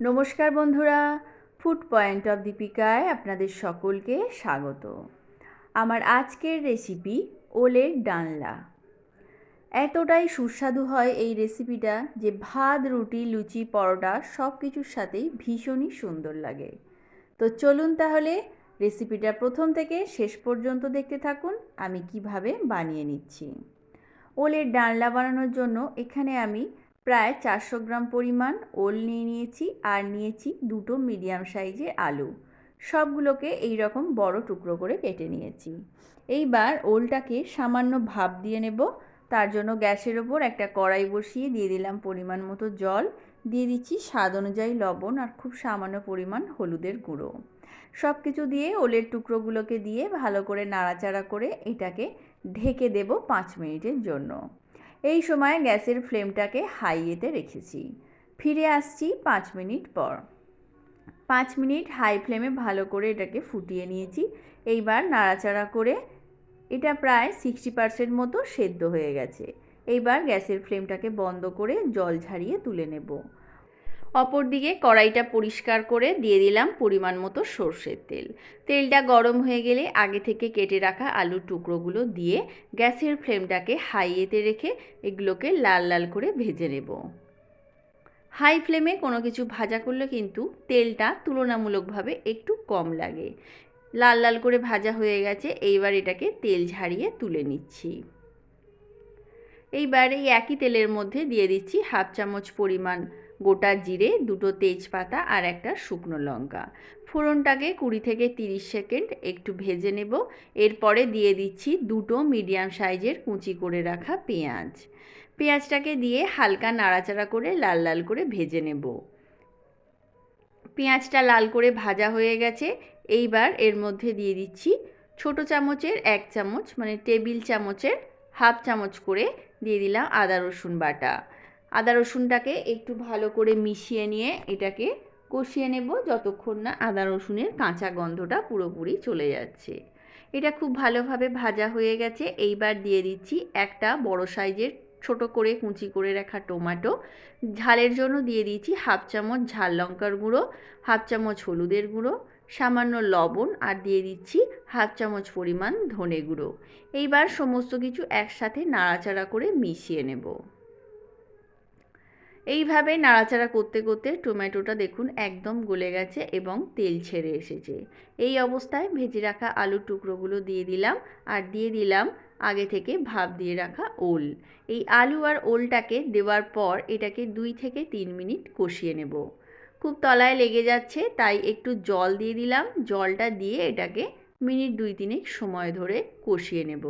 নমস্কার বন্ধুরা food point of দীপিকায় আপনাদের সকলকে স্বাগত। আমার আজকের রেসিপি ওলের ডালনা এতটাই সুস্বাদু হয় এই রেসিপিটা যে ভাত, রুটি, লুচি, পরোটা সব কিছুর সাথেই ভীষণই সুন্দর লাগে। তো চলুন তাহলে রেসিপিটা প্রথম থেকে শেষ পর্যন্ত দেখতে থাকুন, আমি কীভাবে বানিয়ে নিচ্ছি। ওলের ডালনা বানানোর জন্য এখানে আমি প্রায় চারশো গ্রাম পরিমাণ ওল নিয়ে নিয়েছি আর নিয়েছি দুটো মিডিয়াম সাইজের আলু। সবগুলোকে এই রকম বড় টুকরো করে কেটে নিয়েছি। এইবার ওলটাকে সামান্য ভাপ দিয়ে নেব। তার জন্য গ্যাসের ওপর একটা কড়াই বসিয়ে দিয়ে দিলাম পরিমাণ মতো জল। দিয়ে দিচ্ছি স্বাদ অনুযায়ী লবণ আর খুব সামান্য পরিমাণ হলুদের গুঁড়ো। সব কিছু দিয়ে ওলের টুকরোগুলোকে দিয়ে ভালো করে নাড়াচাড়া করে এটাকে ঢেকে দেব পাঁচ মিনিটের জন্য। এই সময় গ্যাসের ফ্লেমটাকে হাইয়েতে রেখেছি। ফিরে আসছি পাঁচ মিনিট পর। পাঁচ মিনিট হাই ফ্লেমে ভালো করে এটাকে ফুটিয়ে নিয়েছি। এইবার নাড়াচাড়া করে এটা প্রায় সিক্সটি পার্সেন্ট মতো সেদ্ধ হয়ে গেছে। এইবার গ্যাসের ফ্লেমটাকে বন্ধ করে জল ঝারিয়ে তুলে নেব। অপরদিকে কড়াইটা পরিষ্কার করে দিয়ে দিলাম পরিমাণ মতো সর্ষের তেল। তেলটা গরম হয়ে গেলে আগে থেকে কেটে রাখা আলুর টুকরোগুলো দিয়ে গ্যাসের ফ্লেমটাকে হাইয়েতে রেখে এগুলোকে লাল লাল করে ভেজে নেব। হাই ফ্লেমে কোনো কিছু ভাজা করলে কিন্তু তেলটা তুলনামূলকভাবে একটু কম লাগে। লাল লাল করে ভাজা হয়ে গেছে, এইবার এটাকে তেল ঝাড়িয়ে তুলে নিচ্ছি। এইবার এই একই তেলের মধ্যে দিয়ে দিচ্ছি হাফ চামচ পরিমাণ গোটা জিরে, দুটো তেজপাতা আর একটা শুকনো লঙ্কা। ফোড়নটাকে কুড়ি থেকে তিরিশ সেকেন্ড একটু ভেজে নেব। এরপরে দিয়ে দিচ্ছি দুটো মিডিয়াম সাইজের কুচি করে রাখা পেঁয়াজ। পেঁয়াজটাকে দিয়ে হালকা নাড়াচাড়া করে লাল লাল করে ভেজে নেব। পেঁয়াজটা লাল করে ভাজা হয়ে গেছে। এইবার এর মধ্যে দিয়ে দিচ্ছি ছোট চামচের এক চামচ মানে টেবিল চামচের হাফ চামচ করে দিয়ে দিলাম আদা রসুন বাটা। আদা রসুনটাকে একটু ভালো করে মিশিয়ে নিয়ে এটাকে কষিয়ে নেব যতক্ষণ না আদা রসুনের কাঁচা গন্ধটা পুরোপুরি চলে যাচ্ছে। এটা খুব ভালোভাবে ভাজা হয়ে গেছে। এইবার দিয়ে দিচ্ছি একটা বড় সাইজের ছোট করে কুচি করে রাখা টমেটো। ঝালের জন্য দিয়ে দিচ্ছি হাফ চামচ ঝাল লঙ্কার গুঁড়ো, হাফ চামচ হলুদের গুঁড়ো, সামান্য লবণ আর দিয়ে দিচ্ছি হাফ চামচ পরিমাণ ধনে গুঁড়ো। এইবার সমস্ত কিছু একসাথে নাড়াচাড়া করে মিশিয়ে নেব। এইভাবে নাড়াচাড়া করতে করতে টমেটোটা দেখুন একদম গলে গেছে এবং তেল ছেড়ে এসেছে। এই অবস্থায় ভেজে রাখা আলুর টুকরোগুলো দিয়ে দিলাম আর দিয়ে দিলাম আগে থেকে ভাপ দিয়ে রাখা ওল। এই আলু আর ওলটাকে দেওয়ার পর এটাকে দুই থেকে তিন মিনিট কষিয়ে নেব। খুব তলায় লেগে যাচ্ছে, তাই একটু জল দিয়ে দিলাম। জলটা দিয়ে এটাকে মিনিট দুই তিনেক সময় ধরে কষিয়ে নেব।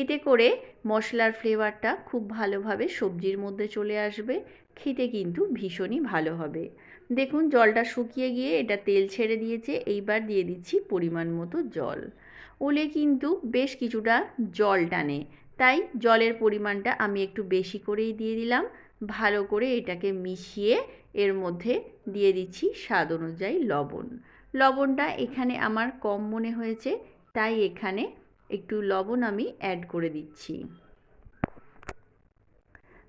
এতে করে মশলার ফ্লেভারটা খুব ভালোভাবে সবজির মধ্যে চলে আসবে। খেতে কিন্তু ভীষণই ভালো হবে। দেখুন, জলটা শুকিয়ে গিয়ে এটা তেল ছেড়ে দিয়েছে। এইবার দিয়ে দিচ্ছি পরিমাণ মতো জল। ওলে কিন্তু বেশ কিছুটা জল টানে। তাই জলের পরিমাণটা আমি একটু বেশি করেই দিয়ে দিলাম। ভালো করে এটাকে মিশিয়ে এর মধ্যে দিয়ে দিচ্ছি স্বাদ অনুযায়ী লবণ। লবণটা এখানে আমার কম মনে হয়েছে। তাই এখানে একটু লবণ আমি অ্যাড করে দিচ্ছি।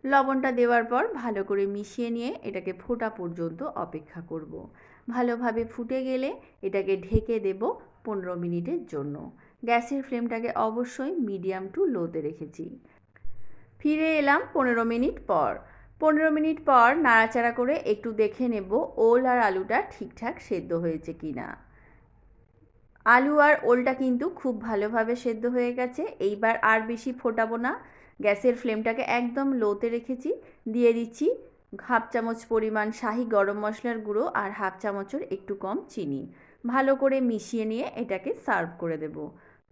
লবণটা দেওয়ার পর ভালো করে মিশিয়ে নিয়ে এটাকে ফোটা পর্যন্ত অপেক্ষা করব। ভালোভাবে ফুটে গেলে এটাকে ঢেকে দেব পনেরো মিনিটের জন্য। গ্যাসের ফ্লেমটাকে অবশ্যই মিডিয়াম টু লোতে রেখেছি। ফিরে এলাম পনেরো মিনিট পর। পনেরো মিনিট পর নাড়াচাড়া করে একটু দেখে নেব ওল আর আলুটা ঠিকঠাক সেদ্ধ হয়েছে কি না আলু আর ওলটা কিন্তু খুব ভালোভাবে সেদ্ধ হয়ে গেছে। এইবার আর বেশি ফোটাবো না। গ্যাসের ফ্লেমটাকে একদম লোতে রেখেছি। দিয়ে দিচ্ছি হাফ চামচ পরিমাণ শাহি গরম মশলার গুঁড়ো আর হাফ চামচের একটু কম চিনি। ভালো করে মিশিয়ে নিয়ে এটাকে সার্ভ করে দেব।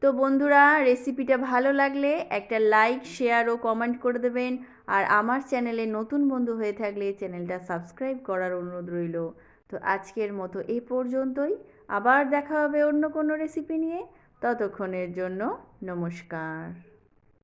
তো বন্ধুরা, রেসিপিটা ভালো লাগলে একটা লাইক, শেয়ার ও কমেন্ট করে দেবেন। আর আমার চ্যানেলে নতুন বন্ধু হয়ে থাকলে চ্যানেলটা সাবস্ক্রাইব করার অনুরোধ রইল। তো আজকের মতো এ পর্যন্তই। আবার দেখা হবে অন্য কোনো রেসিপি নিয়ে। ততক্ষণের জন্য নমস্কার।